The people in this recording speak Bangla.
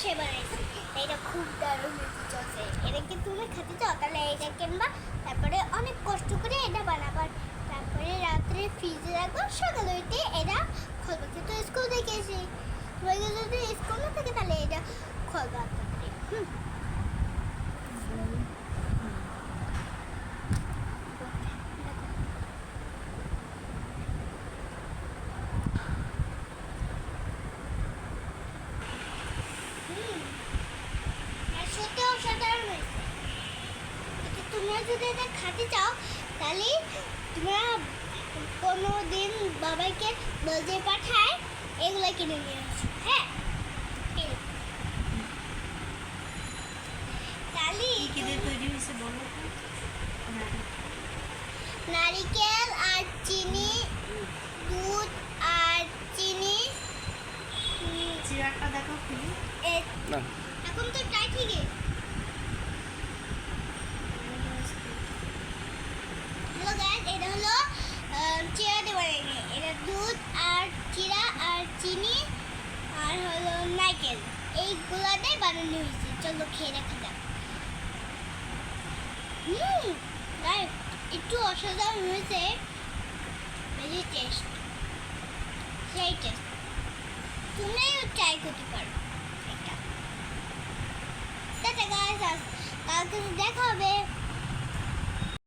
বাসায় বানাইছি এটা খুব দারুণ হয়েছে চলছে এটা কি তুমি খেতে চাও তাহলে এটা কিনবা তারপরে অনেক কষ্ট করে এটা বানাবার তারপরে রাত্রে ফ্রিজে রাখব সকাল হইতে এটা খুলবো কিন্তু স্কুল থেকে এসে যদি স্কুল না থাকে তাহলে এটা খুলবা হুম। আর সত্যি অসাধারণ হয়েছে কিন্তু তোমরা যদি এটা খেতে চাও তাহলে তোমরা কোনো দিন বাবাকে বলতে পাঠায় এগুলো কিনে নিয়ে আসো হ্যাঁ। নারিকেল আর চিনি দুধ আর চিনি চিরাটা দেখো না। হ্যালো গাইস এটা হলো চিরা দিয়ে বানাইনি এটা দুধ আর চিরা আর চিনি আর হলো নারকেল। এইগুলা দিয়ে বানানো হয়েছে। চলো খেয়ে দেখা যাক। একটু অসাধারণ হয়েছে। ভেরি টেস্ট সেই টেস্ট তোমরাও ট্রাই করতে পারো এটা টাটা গাইস কালকে দেখা হবে।